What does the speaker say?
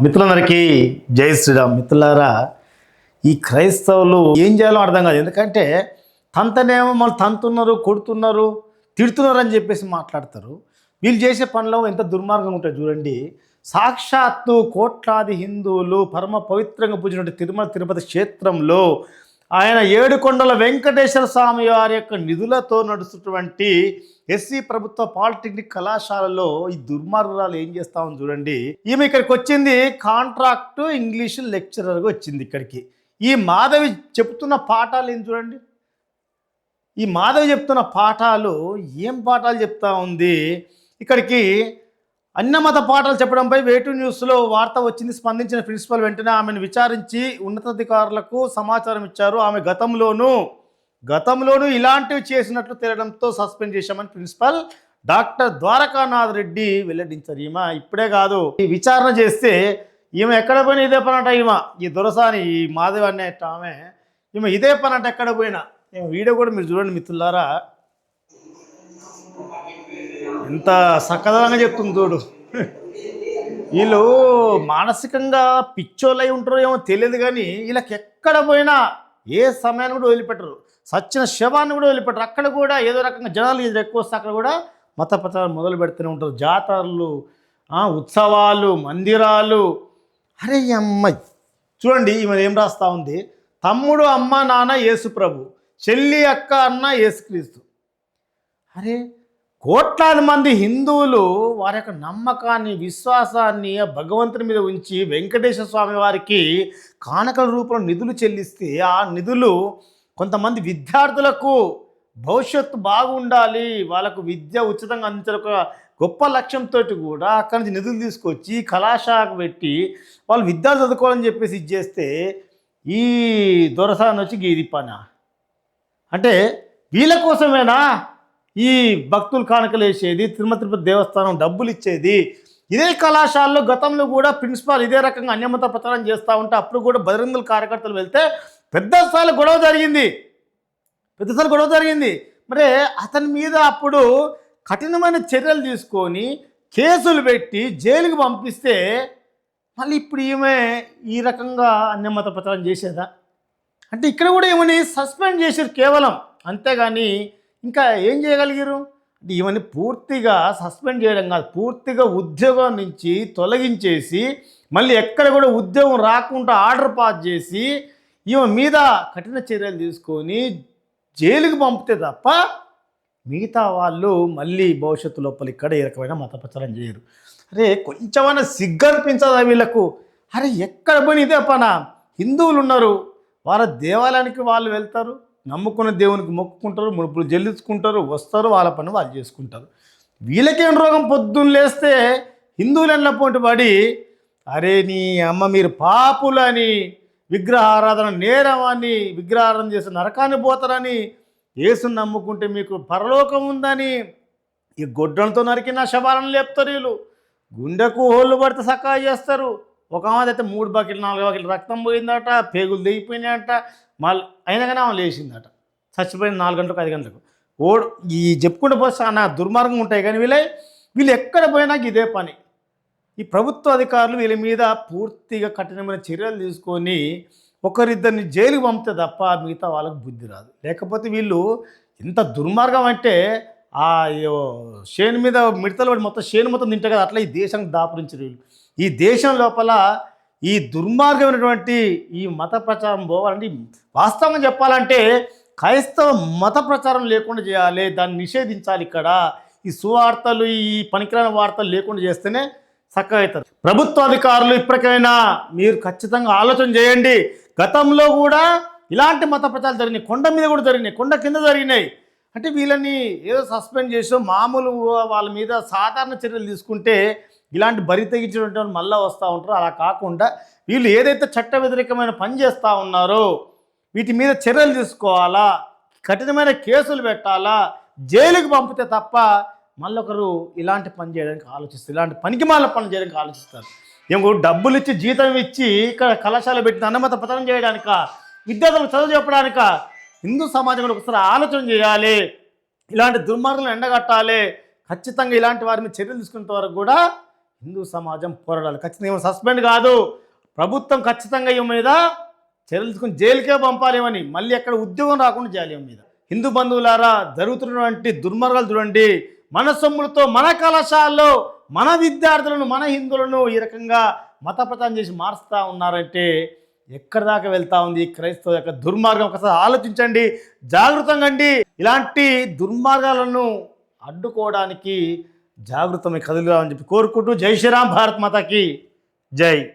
మిత్రులందరికీ జై శ్రీరామ్. మిత్రులారా ఈ క్రైస్తవులు ఏం చేయాలో అర్థం కాదు. ఎందుకంటే తంతనేమో మళ్ళీ తంతున్నారు కొడుతున్నారు తిడుతున్నారు అని చెప్పేసి మాట్లాడతారు. వీళ్ళు చేసే పనిలో ఎంత దుర్మార్గం ఉంటుంది చూడండి. సాక్షాత్తు కోట్లాది హిందువులు పరమ పవిత్రంగా పూజినటువంటి తిరుమల తిరుపతి క్షేత్రంలో ఆయన ఏడుకొండల వెంకటేశ్వర స్వామి వారి యొక్క నిధులతో నడుస్తున్నటువంటి ఎస్సీ ప్రభుత్వ పాలిటెక్నిక్ కళాశాలలో ఈ దుర్మార్గురాలు ఏం చేస్తా చూడండి. ఈమె ఇక్కడికి వచ్చింది కాంట్రాక్ట్ ఇంగ్లీష్ లెక్చరర్గా వచ్చింది ఇక్కడికి. ఈ మాధవి చెప్తున్న పాఠాలు ఏం చూడండి. ఈ మాధవి చెప్తున్న పాఠాలు ఏం పాఠాలు చెప్తా ఉంది. ఇక్కడికి అన్యమత పాటలు చెప్పడంపై వేటు న్యూస్లో వార్త వచ్చింది. స్పందించిన ప్రిన్సిపల్ వెంటనే ఆమెను విచారించి ఉన్నతాధికారులకు సమాచారం ఇచ్చారు. ఆమె గతంలోనూ గతంలోనూ ఇలాంటివి చేసినట్లు తేలడంతో సస్పెండ్ చేశామని ప్రిన్సిపల్ డాక్టర్ ద్వారకానాథ్ రెడ్డి వెల్లడించారు. ఈమె ఇప్పుడే కాదు ఈ విచారణ చేస్తే ఈమె ఎక్కడ పోయినా ఇదే పని అంట ఈమె. ఈ దొరసాని ఈ మాధవి అనే ఆమె ఈమె ఇదే పని అంట ఎక్కడ పోయినా. ఈమె వీడియో కూడా మీరు చూడండి మిత్రులారా. ఎంత సకదంగా చెప్తుంది చూడు. వీళ్ళు మానసికంగా పిచ్చోళ్ళై ఉంటారో ఏమో తెలియదు కానీ వీళ్ళకి ఎక్కడ పోయినా ఏ సమయాన్ని కూడా వదిలిపెట్టరు. సచ్చిన శవాన్ని కూడా వదిలిపెట్టరు. అక్కడ కూడా ఏదో రకంగా జనాలు ఇది ఎక్కువ వస్తే అక్కడ కూడా మత ప్రచారం మొదలు పెడుతూనే ఉంటారు. జాతరలు ఉత్సవాలు మందిరాలు. అరే అమ్మ అమ్మాయి చూడండి ఈమె ఏం రాస్తా ఉంది. తమ్ముడు అమ్మ నాన్న యేసు ప్రభు చెల్లి అక్క అన్న యేసుక్రీస్తు. అరే కోట్లాది మంది హిందువులు వారి యొక్క నమ్మకాన్ని విశ్వాసాన్ని ఆ భగవంతుని మీద ఉంచి వెంకటేశ్వర స్వామి వారికి కానుకల రూపంలో నిధులు చెల్లిస్తే ఆ నిధులు కొంతమంది విద్యార్థులకు భవిష్యత్తు బాగుండాలి వాళ్ళకు విద్య ఉచితంగా అందించడం ఒక గొప్ప లక్ష్యంతో కూడా అక్కడి నుంచి నిధులు తీసుకొచ్చి కళాశాలకు పెట్టి వాళ్ళు విద్య చదువుకోవాలని చెప్పేసి ఇది చేస్తే ఈ దొరసాన్ని వచ్చి గీది పనా. అంటే వీళ్ళ కోసమేనా? ఈ భక్తులు కానుకలు వేసేది తిరుమల తిరుపతి దేవస్థానం డబ్బులు ఇచ్చేది. ఇదే కళాశాలలో గతంలో కూడా ప్రిన్సిపాల్ ఇదే రకంగా అన్యమత ప్రచారం చేస్తూ ఉంటే అప్పుడు కూడా బజరంగుల కార్యకర్తలు వెళ్తే పెద్ద స్థాయిలో గొడవ జరిగింది. పెద్ద స్థాయిలో గొడవ జరిగింది. మరి అతని మీద అప్పుడు కఠినమైన చర్యలు తీసుకొని కేసులు పెట్టి జైలుకి పంపిస్తే మళ్ళీ ఇప్పుడు ఈమె ఈ రకంగా అన్యమత ప్రచారం చేసేదా? అంటే ఇక్కడ కూడా ఏమని సస్పెండ్ చేశారు కేవలం. అంతేగాని ఇంకా ఏం చేయగలిగారు ఇవన్నీ ఈమెని పూర్తిగా సస్పెండ్ చేయడం కాదు పూర్తిగా ఉద్యోగం నుంచి తొలగించేసి మళ్ళీ ఎక్కడ కూడా ఉద్యోగం రాకుండా ఆర్డర్ పాస్ చేసి ఈమె మీద కఠిన చర్యలు తీసుకొని జైలుకి పంపితే తప్ప మిగతా వాళ్ళు మళ్ళీ భవిష్యత్తు లోపల ఇక్కడ ఏ రకమైన మత ప్రచారం చేయరు. అరే కొంచెమైనా సిగ్గనిపించదా వీళ్ళకు? అరే ఎక్కడ పోయిన ఇదే పన? హిందువులు ఉన్నారు. వాళ్ళ దేవాలయానికి వాళ్ళు వెళ్తారు. నమ్ముకున్న దేవునికి మొక్కుకుంటారు ముడుపులు చెల్లించుకుంటారు వస్తారు వాళ్ళ పని వాళ్ళు చేసుకుంటారు. వీళ్ళకేం రోగం? పొద్దున్న లేస్తే హిందువులు ఎన్న పోటీ పడి అరే నీ అమ్మ మీరు పాపులని విగ్రహారాధన నేరమని విగ్రహారాధన చేసి నరకాన్ని పోతారని యేసుని నమ్ముకుంటే మీకు పరలోకం ఉందని ఈ గొడ్డలతో నరికిన శవాలను లేపుతారు వీళ్ళు. గుండెకు హోళ్ళు పడితే సక్కా చేస్తారు. ఒక ఆమె అయితే మూడు బకెట్లు నాలుగు బకెట్లు రక్తం పోయిందట పేగులు దిగిపోయినాయట మళ్ళీ అయినా కానీ ఆమె లేచిందట. చచ్చిపోయిన నాలుగు గంటలకు ఐదు గంటలకు. ఓడు ఈ చెప్పుకుంటూ పోతే చాలా దుర్మార్గం ఉంటాయి కానీ వీళ్ళే వీళ్ళు ఎక్కడ పోయినా ఇదే పని. ఈ ప్రభుత్వ అధికారులు వీళ్ళ మీద పూర్తిగా కఠినమైన చర్యలు తీసుకొని ఒకరిద్దరిని జైలుకి పంపితే తప్ప మిగతా వాళ్ళకి బుద్ధి రాదు. లేకపోతే వీళ్ళు ఎంత దుర్మార్గం అంటే ఆ ఏవో మీద మిడతలు పడి మొత్తం షేను మొత్తం తింటే కదా అట్లా ఈ దేశానికి దాపురించారు వీళ్ళు. ఈ దేశం లోపల ఈ దుర్మార్గమైనటువంటి ఈ మత ప్రచారం పోవాలంటే వాస్తవంగా చెప్పాలంటే క్రైస్తవ మత ప్రచారం లేకుండా చేయాలి దాన్ని నిషేధించాలి ఇక్కడ. ఈ సువార్తలు ఈ పనికిరాని వార్తలు లేకుండా చేస్తేనే చక్కగా అవుతారు ప్రభుత్వ అధికారులు ఇప్పటికైనా మీరు ఖచ్చితంగా ఆలోచన చేయండి. గతంలో కూడా ఇలాంటి మత ప్రచారాలు జరిగినాయి. కొండ మీద కూడా జరిగినాయి. కొండ కింద జరిగినాయి. అంటే వీళ్ళని ఏదో సస్పెండ్ చేసో మామూలు వాళ్ళ మీద సాధారణ చర్యలు తీసుకుంటే ఇలాంటి బరి తెగించినటువంటి మళ్ళీ వస్తూ ఉంటారు. అలా కాకుండా వీళ్ళు ఏదైతే చట్ట వ్యతిరేకమైన పని చేస్తూ ఉన్నారో వీటి మీద చర్యలు తీసుకోవాలా? కఠినమైన కేసులు పెట్టాలా? జైలుకి పంపితే తప్ప మళ్ళొకరు ఇలాంటి పని చేయడానికి ఆలోచిస్తారు. ఇలాంటి పనికి మాల పని చేయడానికి ఆలోచిస్తారు. ఏమో డబ్బులు ఇచ్చి జీతం ఇచ్చి ఇక్కడ కళాశాల పెట్టిన అన్నమత పతనం చేయడానిక? విద్యార్థులకు చదువు చెప్పడానిక? హిందూ సమాజం కూడా ఒకసారి ఆలోచన చేయాలి. ఇలాంటి దుర్మార్గులను ఎండగట్టాలి. ఖచ్చితంగా ఇలాంటి వారి మీద చర్యలు తీసుకునేంత వరకు కూడా హిందూ సమాజం పోరాడాలి. ఖచ్చితంగా ఏమో సస్పెండ్ కాదు. ప్రభుత్వం ఖచ్చితంగా ఈమె మీద చర్యలు తీసుకుని జైలుకే పంపాలేమని మళ్ళీ అక్కడ ఉద్యోగం రాకుండా చేయాలి ఈమె మీద. హిందూ బంధువులారా జరుగుతున్నటువంటి దుర్మార్గాలు చూడండి. మన సొమ్ములతో మన కళాశాలలో మన విద్యార్థులను మన హిందువులను ఈ రకంగా మత ప్రచారం చేసి మారుస్తూ ఉన్నారంటే ఎక్కడి దాకా వెళ్తా ఉంది క్రైస్తవ యొక్క దుర్మార్గం? ఒకసారి ఆలోచించండి జాగృతంగా అండి ఇలాంటి దుర్మార్గాలను అడ్డుకోవడానికి జాగృతమై కదులుగా అని చెప్పి కోరుకుంటూ జై శ్రీరామ్ భారత్ మాతకి. జై.